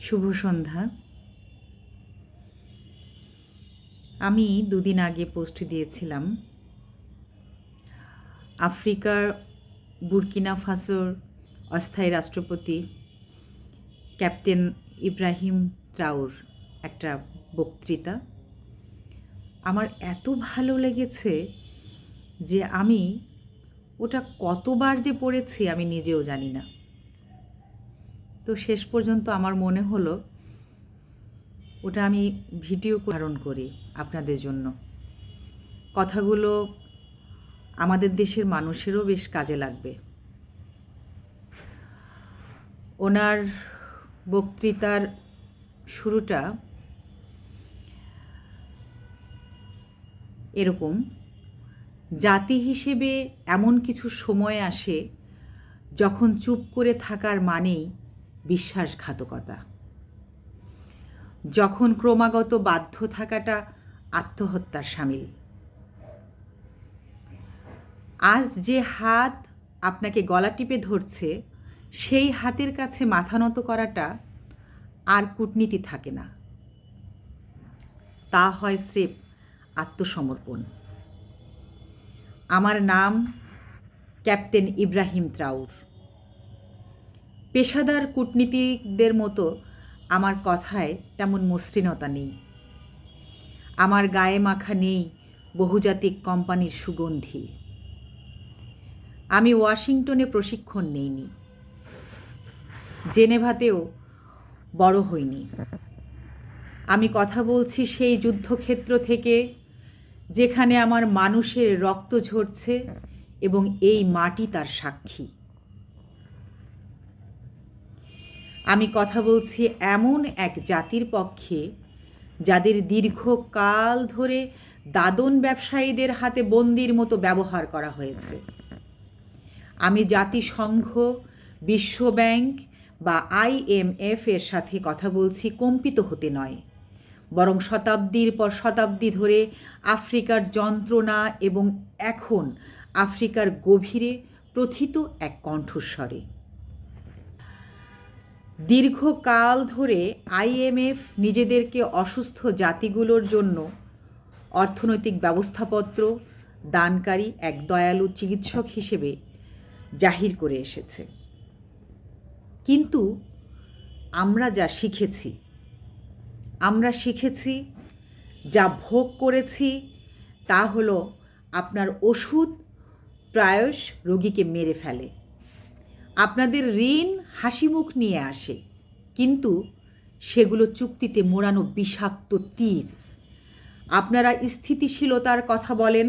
শুভ সন্ধ্যা। আমি দুদিন আগে পোস্ট দিয়েছিলাম। আফ্রিকার বুরকিনা ফাসোর অস্থায়ী রাষ্ট্রপতি ক্যাপ্টেন ইব্রাহিম ট্রাউর একটা বক্তৃতা। আমার এত ভালো লেগেছে যে আমি ওটা কতবার যে পড়েছি আমি নিজেও জানি না। তো শেষ পর্যন্ত আমার মনে হলো, ওটা আমি ভিডিও ধারণ করি আপনাদের জন্য। কথাগুলো আমাদের দেশের মানুষেরও বেশ কাজে লাগবে। ওনার বক্তৃতার শুরুটা এরকম, জাতি হিসেবে এমন কিছু সময় আসে যখন চুপ করে থাকার মানেই বিশ্বাসঘাতকতা। যখন ক্রমাগত বাধ্য থাকাটা আত্মহত্যার সামিল। আজ যে হাত আপনাকে গলা টিপে ধরছে, সেই হাতের কাছে মাথা নত করাটা আর কূটনীতি থাকে না। তা হয় স্রেফ আত্মসমর্পণ। আমার নাম ক্যাপ্টেন ইব্রাহিম ত্রাউর। পেশাদার কূটনীতিকদের মতো আমার কথায় তেমন মসৃণতা নেই। আমার গায়ে মাখা নেই বহুজাতিক কোম্পানির সুগন্ধি। আমি ওয়াশিংটনে প্রশিক্ষণ নেইনি। জেনেভাতেও বড় হইনি। আমি কথা বলছি সেই যুদ্ধক্ষেত্র থেকে যেখানে আমার মানুষের রক্ত ঝরছে এবং এই মাটি তার সাক্ষী। আমি কথা বলছি এমন এক জাতির পক্ষে যাদের দীর্ঘকাল ধরে দাদন ব্যবসায়ীদের হাতে বন্দির মতো ব্যবহার করা হয়েছে। আমি জাতিসংঘ বিশ্বব্যাংক বা আইএমএফ এর সাথে কথা বলছি কম্পিত হতে নয়। বরং শতাব্দীর পর শতাব্দী ধরে আফ্রিকার যন্ত্রণা এবং এখন আফ্রিকার গভীরে প্রথিত এক কণ্ঠস্বরে। দীর্ঘকাল ধরে আইএমএফ নিজেদেরকে অসুস্থ জাতিগুলোর জন্য অর্থনৈতিক ব্যবস্থাপত্র দানকারী এক দয়ালু চিকিৎসক হিসেবে জাহির করে এসেছে। কিন্তু আমরা যা শিখেছি, আমরা শিখেছি, যা ভোগ করেছি, তা হলো আপনার ওষুধ প্রায়শ রোগীকে মেরে ফেলে। আপনাদের ঋণ হাসি মুখ নিয়ে আসে, কিন্তু সেগুলো চুক্তিতে মোড়ানো বিষাক্ত তীর। আপনারা স্থিতিশীলতার কথা বলেন,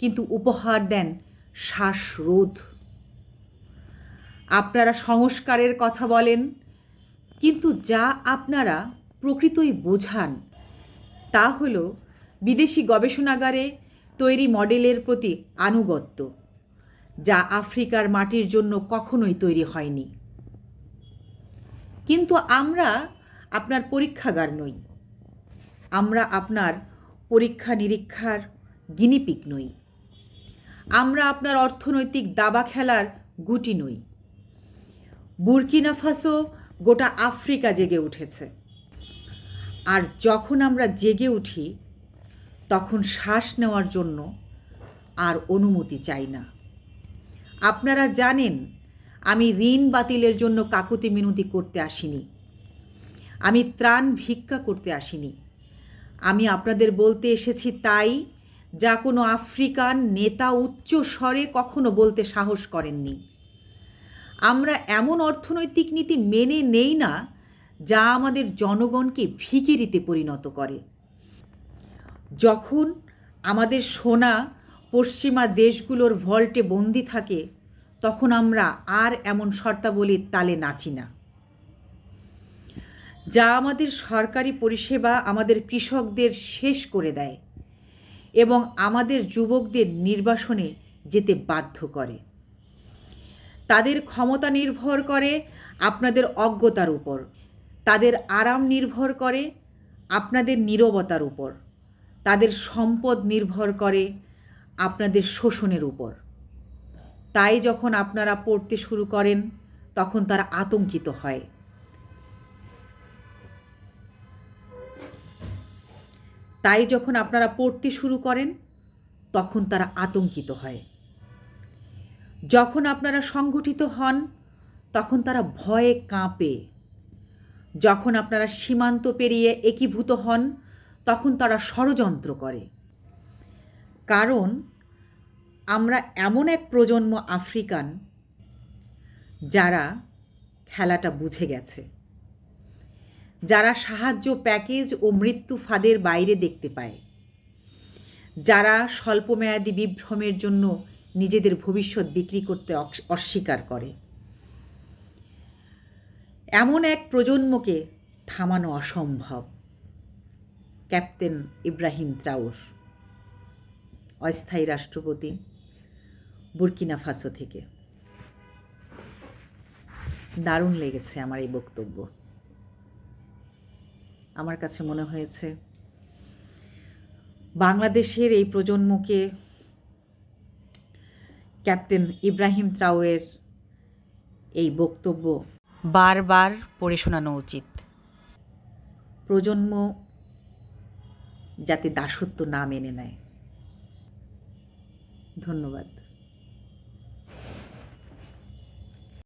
কিন্তু উপহার দেন শ্বাসরোধ। আপনারা সংস্কারের কথা বলেন, কিন্তু যা আপনারা প্রকৃতই বোঝান, তা হল বিদেশি গবেষণাগারে তৈরি মডেলের প্রতি আনুগত্য। যা আফ্রিকার মাটির জন্য কখনোই তৈরি হয়নি। কিন্তু আমরা আপনার পরীক্ষাগার নই। আমরা আপনার পরীক্ষা নিরীক্ষার গিনিপিক নই। আমরা আপনার অর্থনৈতিক দাবা খেলার গুটি নই। বুরকিনা ফাসো গোটা আফ্রিকা জেগে উঠেছে। আর যখন আমরা জেগে উঠি, তখন শ্বাস নেওয়ার জন্য আর অনুমতি চাই না। আপনারা জানেন, আমি ঋণ বাতিলের জন্য কাকুতি মিনতি করতে আসিনি। আমি ত্রাণ ভিক্ষা করতে আসিনি। আমি আপনাদের বলতে এসেছি তাই, যা কোনো আফ্রিকান নেতা উচ্চ স্বরে কখনো বলতে সাহস করেননি। আমরা এমন অর্থনৈতিক নীতি মেনে নেই না, যা আমাদের জনগণকে ভিকিরিতে পরিণত করে। যখন আমাদের সোনা পশ্চিমা দেশগুলোর ভল্টে বন্দি থাকে, তখন আমরা আর এমন শর্তাবলীর তালে নাচি না। যা আমাদের সরকারি পরিষেবা আমাদের কৃষকদের শেষ করে দেয় এবং আমাদের যুবকদের নির্বাসনে যেতে বাধ্য করে। তাদের ক্ষমতা নির্ভর করে আপনাদের অজ্ঞতার উপর, তাদের আরাম নির্ভর করে আপনাদের নীরবতার উপর, তাদের সম্পদ নির্ভর করে আপনাদের শোষণের উপর। তাই যখন আপনারা পড়তে শুরু করেন, তখন তারা আতঙ্কিত হয়। তাই যখন আপনারা পড়তে শুরু করেন, তখন তারা আতঙ্কিত হয়। যখন আপনারা সংগঠিত হন, তখন তারা ভয়ে কাঁপে। যখন আপনারা সীমান্ত পেরিয়ে একীভূত হন, তখন তারা ষড়যন্ত্র করে। কারণ আমরা এমন এক প্রজন্ম আফ্রিকান যারা খেলাটা বুঝে গেছে। যারা সাহায্য প্যাকেজ ও মৃত্যু ফাঁদের বাইরে দেখতে পায়। যারা স্বল্পমেয়াদী বিভ্রমের জন্য নিজেদের ভবিষ্যৎ বিক্রি করতে অস্বীকার করে। এমন এক প্রজন্মকে থামানো অসম্ভব। ক্যাপ্টেন ইব্রাহিম ত্রাউর অস্থায়ী রাষ্ট্রপতি বুরকিনা ফাসো থেকে। দারুণ লেগেছে আমার এই বক্তব্য। আমার কাছে মনে হয়েছে, বাংলাদেশের এই প্রজন্মকে ক্যাপ্টেন ইব্রাহিম ত্রাউয়ের এই বক্তব্য বারবার পড়ে শোনানো উচিত। প্রজন্ম যাতে দাসত্ব না মেনে নেয়। ধন্যবাদ।